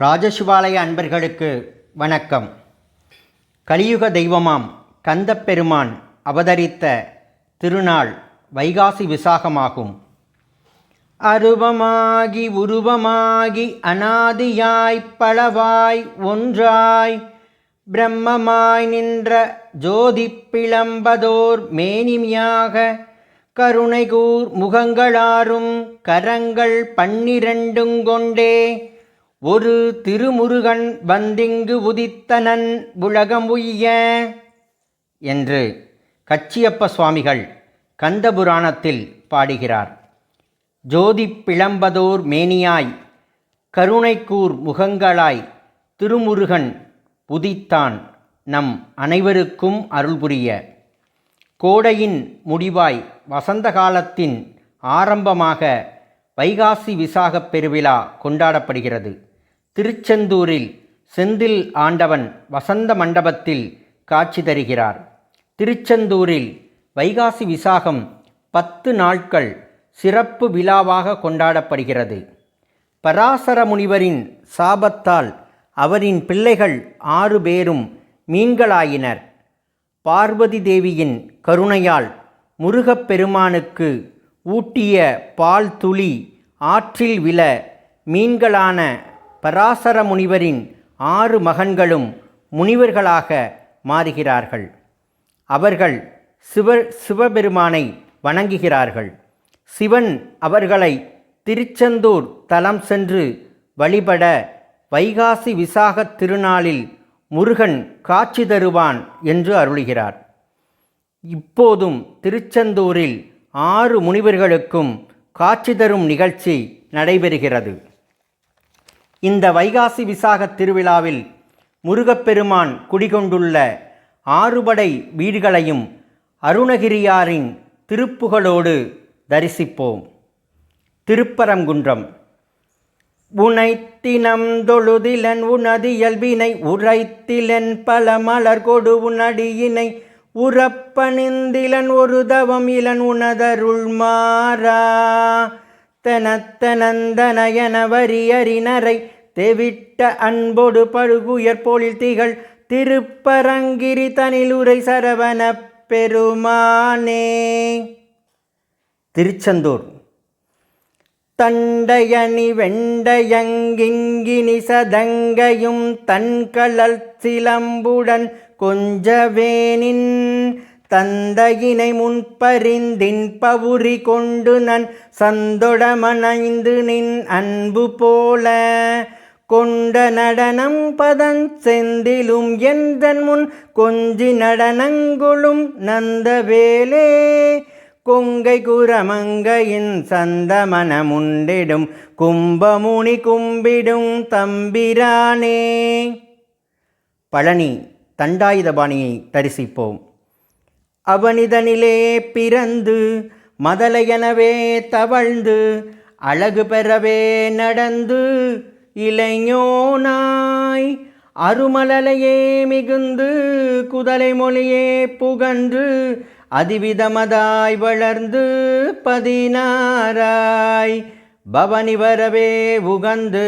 ராஜசிவாலய அன்பர்களுக்கு வணக்கம். கலியுக தெய்வமாம் கந்தப்பெருமான் அவதரித்த திருநாள் வைகாசி விசாகமாகும். அருவமாகி உருவமாகி அனாதியாய்ப் பலவாய் ஒன்றாய் பிரம்மமாய் நின்ற ஜோதி பிளம்பதோர் மேனிமியாக கருணைகூர் முகங்களாரும் கரங்கள் பன்னிரண்டுங்கொண்டே கொண்டே ஒரு திருமுருகன் வந்திங்கு உதித்தனன் உலகம் உய்ய என்று கச்சியப்ப சுவாமிகள் கந்தபுராணத்தில் பாடுகிறார். ஜோதி பிளம்பதோர் மேனியாய் கருணைக்கூர் முகங்களாய் திருமுருகன் உதித்தான் நம் அனைவருக்கும் அருள் புரிய. கோடையின் முடிவாய் வசந்த காலத்தின் ஆரம்பமாக வைகாசி விசாகப் பெருவிழா கொண்டாடப்படுகிறது. திருச்செந்தூரில் செந்தில் ஆண்டவன் வசந்த மண்டபத்தில் காட்சி தருகிறார். திருச்செந்தூரில் வைகாசி விசாகம் பத்து நாட்கள் சிறப்பு விழாவாக கொண்டாடப்படுகிறது. பராசர முனிவரின் சாபத்தால் அவரின் பிள்ளைகள் ஆறு பேரும் மீன்களாயினர். பார்வதி தேவியின் கருணையால் முருகப்பெருமானுக்கு ஊட்டிய பால் துளி ஆற்றில் விழ மீன்களான பராசர முனிவரின் ஆறு மகன்களும் முனிவர்களாக மாறுகிறார்கள். அவர்கள் சிவ சிவபெருமானை வணங்குகிறார்கள். சிவன் அவர்களை திருச்செந்தூர் தலம் சென்று வழிபட வைகாசி விசாகத் திருநாளில் முருகன் காட்சி தருவான் என்று அருளுகிறார். இப்போதும் திருச்செந்தூரில் ஆறு முனிவர்களுக்கும் காட்சி தரும் நிகழ்ச்சி நடைபெறுகிறது. இந்த வைகாசி விசாகத் திருவிழாவில் முருகப்பெருமான் குடிகொண்டுள்ள ஆறுபடை வீடுகளையும் அருணகிரியாரின் திருப்புகளோடு தரிசிப்போம். திருப்பரங்குன்றம். உனைத்தினம் தொழுதிலன் உனது இயல்பினை உரைத்திலன் பல மலர் கொடு உனடியினை உறப்பணிந்திலன் ஒரு தவம் இலன் உனதருள் மாறா. தனத்தனந்தனயன வரியறினரை தெவிட்ட அன்பொடு பழுகுயர் போலில் திகழ் திருப்பரங்கிரி தனிலுரை சரவண பெருமானே. திருச்செந்தூர். தண்டையணி வெண்டையங்கிங்கினி சதங்கையும் தன்கழல் சிலம்புடன் கொஞ்சவேனின் தந்தையினை முன்பறிந்தின்பவுரி கொண்டு நன் சந்தொடமணைந்து நின் அன்பு போல. கொண்ட நடனம் பதன் செந்திலும் எந்தன் முன் கொஞ்சி நடனங்களும் நந்தவேலே. கொங்கை குரமங்கையின் சந்தமனமுண்டிடும் கும்பமுனி கும்பிடும் தம்பிரானே. பழனி தண்டாயுதபாணியை தரிசிப்போம். அவனிதனிலே பிறந்து மதலையெனவே தவழ்ந்து அழகு பெறவே நடந்து இளைஞோனாய். அருமலலையே மிகுந்து குதலை மொழியே புகன்று அதிவிதமதாய் வளர்ந்து பதினாராய் பவனி வரவே உகந்து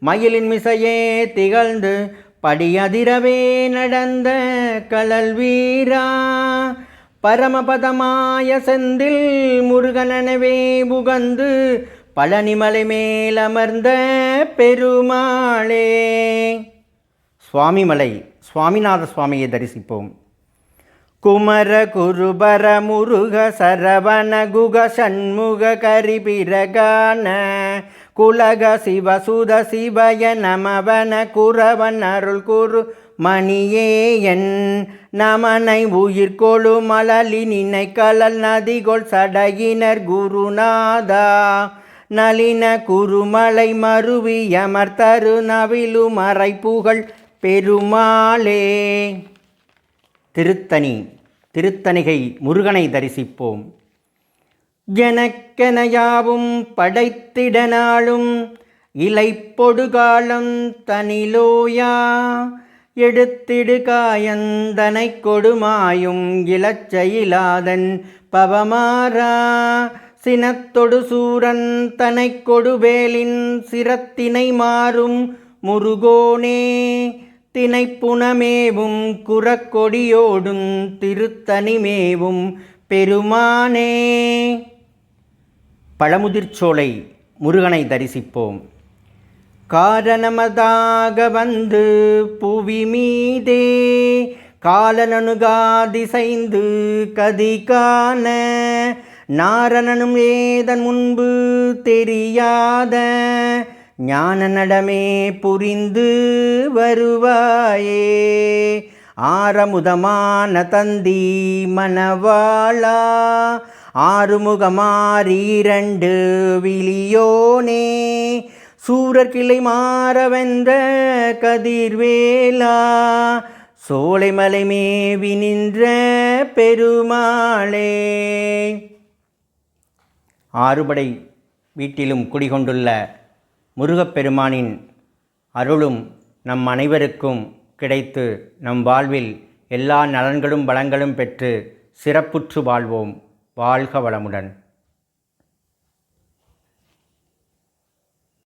மயிலின் மிசையே திகழ்ந்து படியதிரவே நடந்த கலல் வீரா. பரமபதமாய செந்தில் முருகனனவே புகந்து பழனிமலை மேலமர்ந்த பெருமாளே. சுவாமிமலை சுவாமிநாத சுவாமியை தரிசிப்போம். குமர குருபர முருக சரவண குக சண்முக கரிபிரகான குலக சிவசுத சிவய நமவன குரவன் அருள் குரு மணியேயன் நமனை உயிர்கொழு மலலி நினை கலல் நதிகொள் சடையினர் குருநாதா. நளின குருமலை மருவி அமர்த்தரு நவிலு மறை பெருமாளே. திருத்தணி திருத்தணிகை முருகனை தரிசிப்போம். எனக்கெனையாவும் படைத்திடனாலும் இலை பொடுகாலம் தனிலோயா. எடுத்திடு காயந்தனை கொடுமாயும் இலச்சையிலாதன் பவமாறா. சினத்தொடு சூரன் தனை கொடுவேலின் சிரத்தினை மாறும் முருகோனே. தினைப்புனமேவும் குறக்கொடியோடும் திருத்தனிமேவும் பெருமானே. பழமுதிர்ச்சோலை முருகனை தரிசிப்போம். காரணமதாக வந்து புவி மீதே காலனனுகாதிசைந்து கதிகான நாரணனும் ஏதன் முன்பு தெரியாத ஞான நடமே புரிந்து வருவாயே. ஆரமுதமான தந்தி மணவாளா ஆறுமுகமாறீரண்டு விழியோனே சூரர்கிளை மாறவென்ற கதிர்வேலா சோலைமலை மேவி நின்ற பெருமாளே. ஆறுபடை வீட்டிலும் குடிகொண்டுள்ள முருகப்பெருமானின் அருளும் நம் அனைவருக்கும் கிடைத்து நம் வாழ்வில் எல்லா நலன்களும் வளங்களும் பெற்று சிறப்புற்று வாழ்வோம். வாழ்க வளமுடன்.